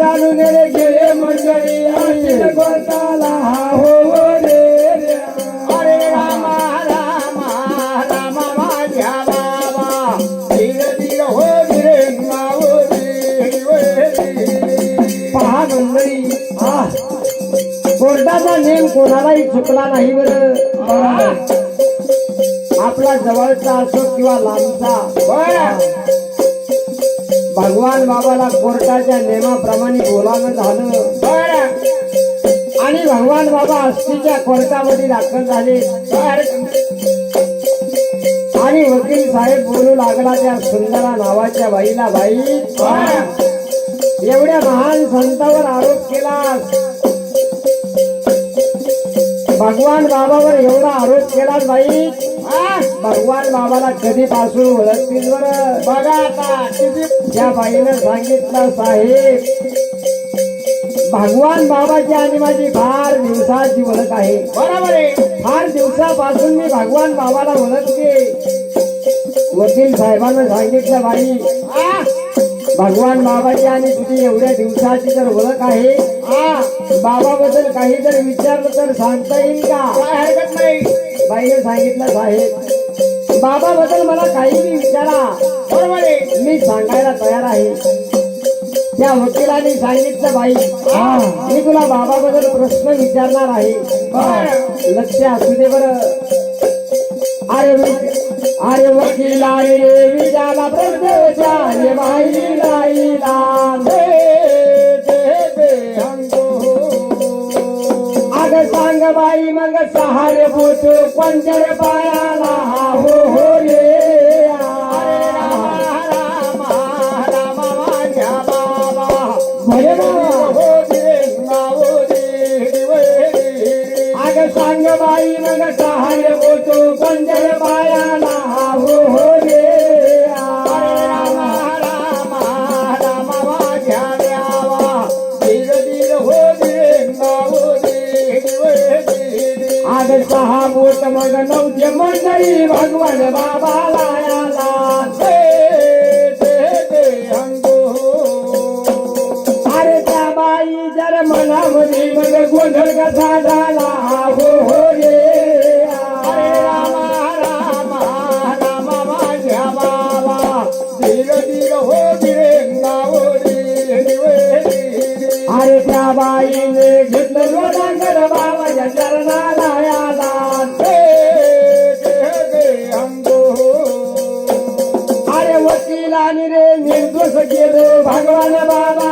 बाबा चालू रे गेले मंडळी कोर्टाला हो हो रे पहा मंडळी कोर्टाचा नेम कोणालाही चुकला नाही बरं. आपला जवळचा असो किंवा लांबचा. भगवान बाबाला कोर्टाच्या नेमाप्रमाणे बोलावं झालं. आणि भगवान बाबा अस्थीच्या कोर्टामध्ये दाखल झाले. आणि वकील साहेब बोलू लागला त्या सुंदरा नावाच्या बाईला बाई एवढ्या महान संतावर आरोप केला भगवान बाबावर एवढा आरोप केला बाई. भगवान बाबाला कधीपासून ओळखतील बरं? बघा आता त्या बाईनं सांगितलं साहेब भगवान बाबाची आणि माझी फार दिवसाची ओळख आहे. बरोबर आहे. फार दिवसापासून मी भगवान बाबाला ओळखते. वकील साहेबांना सांगितलं बाई. आ, भगवान बाबाची आणि तुझी एवढ्या दिवसाची तर ओळख आहे आ, बाबाबद्दल काही जर विचारलं तर सांगता येईल का? हरकत नाही. बाईने सांगितलं साहेब बाबाबद्दल मला काही बी विचारा. बरोबर आहे. मी सांगायला तयार आहे. त्या वकिलाने सांगितलं बाई मी तुला बाबाबद्दल प्रश्न विचारणार आहे. लक्ष असू दे बर. अरे अरे वकिलाने रे प्रश्न विचारे बाई लाईला अग सांग बाई मग सहारे बोट कोणत्या रे. पायाला हो हो रे भले बाबा अग सांग बाई मग सहारे बोट कोणत्या नव्हते मंडळी भगवान बाबाला याला अरे त्या बाई जर मनामध्ये मग गोंधळ कसा झाला हो हो रे अरे त्या बाईने घेतलं लोटांगर बाबाच्या चरणाला. निर्दोष केलं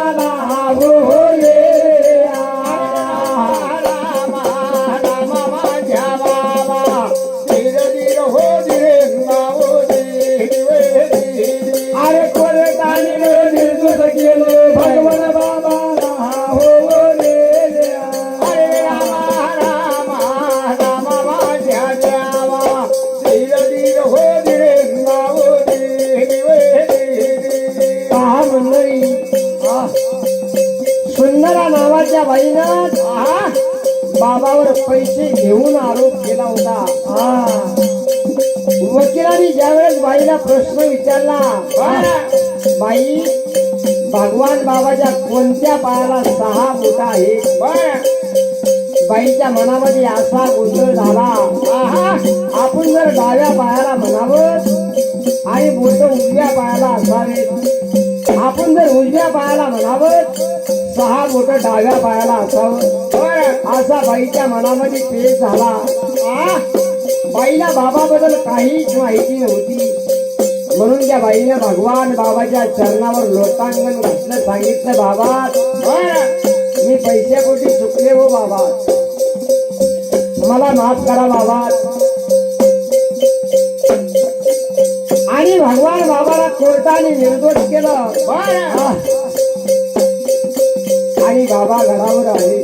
प्रश्न विचारला. बाई भगवान बाबाच्या कोणत्या पायाला सहा बोट आहे बाईच्या मनामध्ये असा गोंधळ झाला. आहा, आपण जर डाव्या पायाला म्हणावं आणि बोट उजव्या पायाला असावेत आपण जर उजव्या पायाला म्हणावं सहा बोट डाव्या पायाला असावं. असा बाईच्या मनामध्ये पेश झाला. आ, बाईला बाबाबद्दल काहीच माहिती नव्हती. म्हणून त्या बाईने भगवान बाबाच्या चरणावर लोटांगण घातलं सांगितलं बाबा मी पैशापोटी चुकले हो बाबा? मला माफ करा बाबा. आणि भगवान बाबाला कोर्टाने निर्दोष केलं. आणि बाबा घरावर आले.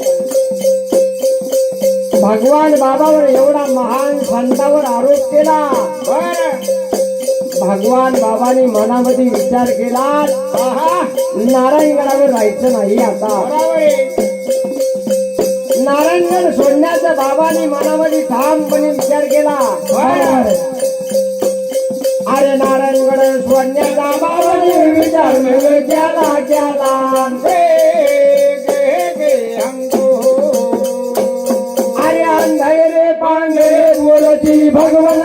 भगवान बाबावर एवढा महान संतावर आरोप केला. भगवान बाबांनी मनामध्ये विचार केला नारायणगडावर राहायचं नाही आता. नारायणगड सोडण्याचा बाबांनी मनामध्ये ठामपणे विचार केला. अरे नारायणगड सोडण्याचा बाबांनी विचार केला केला अरे अंधारे रे पांढरे बोलती भगवान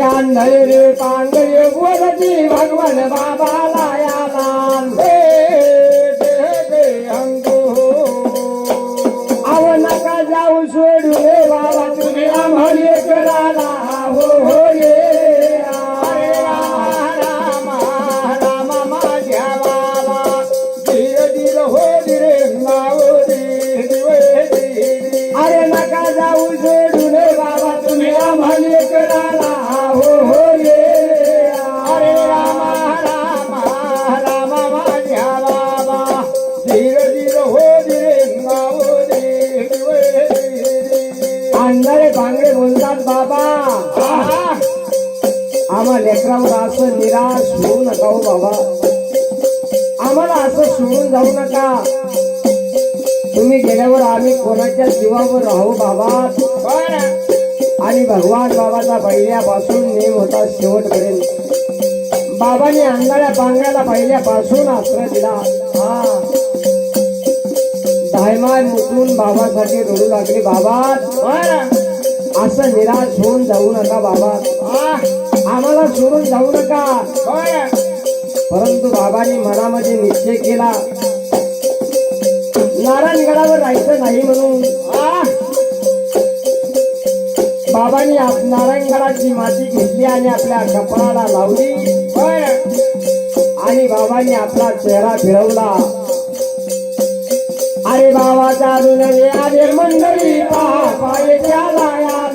रे पांढरे भगवान बाबाला निराश होऊ नका हो बाबा. आम्हाला असं सोडून जाऊ नका. तुम्ही गेल्यावर आम्ही कोणाच्या जीवावर राहू बाबा. आणि भगवान बाबाचा पहिल्यापासून नेम होता शेवटपर्यंत. बाबांनी अंधाऱ्या पांगड्याला पहिल्यापासून आश्रय दिला. हा. धायमाय मुकून बाबासाठी रडू लागली बाबा. असं निराश होऊन जाऊ नका बाबा. आम्हाला सोडून जाऊ नका. परंतु बाबांनी मनामध्ये निश्चय केला. नारायणगडावर राहायचं नाही म्हणून. बाबांनी नारायणगडाची माती घेतली आणि आपल्या कपडाला लावली. आणि बाबांनी आपला चेहरा फिरवला. अरे बाबाचा अजून अरे मंडळी पाहा पाय त्याला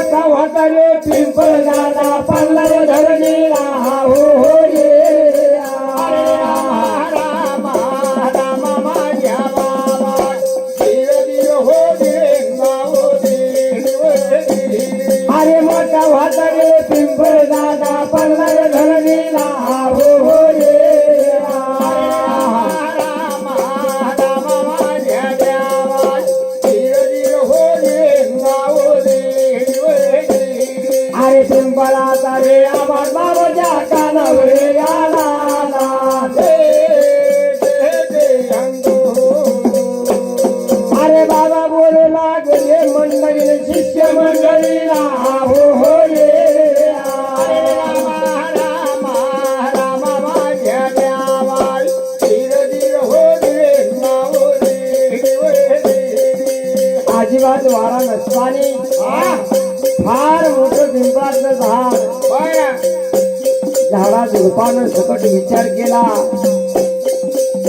याला अरे मोठा होता रे पिंपळ धरणीला हो हो. अजिबात वारा नसतानी फार मोठं पिंपळाचं झाड झाडा झुडपानं सकट विचार केला.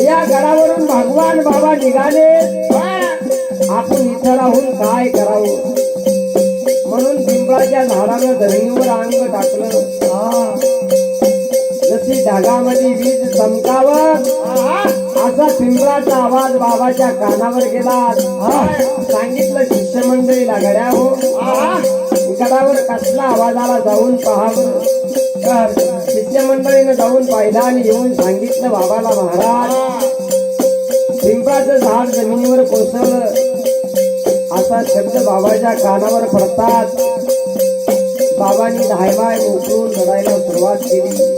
या गडावरून भगवान बाबा निघाले. आपण इथं राहून काय करावं? म्हणून पिंपळाच्या झाडानं धरणीवर अंग टाकलं. हा. जशी ढगामध्ये वीज चमकावं असा पिंपळाचा आवाज बाबाच्या कानावर गेला. सांगितलं शिष्यमंडळीला गड्या हो. गडावर कसला आवाजाला जाऊन पहावं तर शिष्यमंडळीनं जाऊन पाहिलं आणि येऊन सांगितलं बाबाला महाराज पिंपळाचं झाड जमिनीवर कोसळलं. असा शब्द बाबाच्या कानावर पडतात. बाबांनी धायबाय उठून लढायला सुरुवात केली.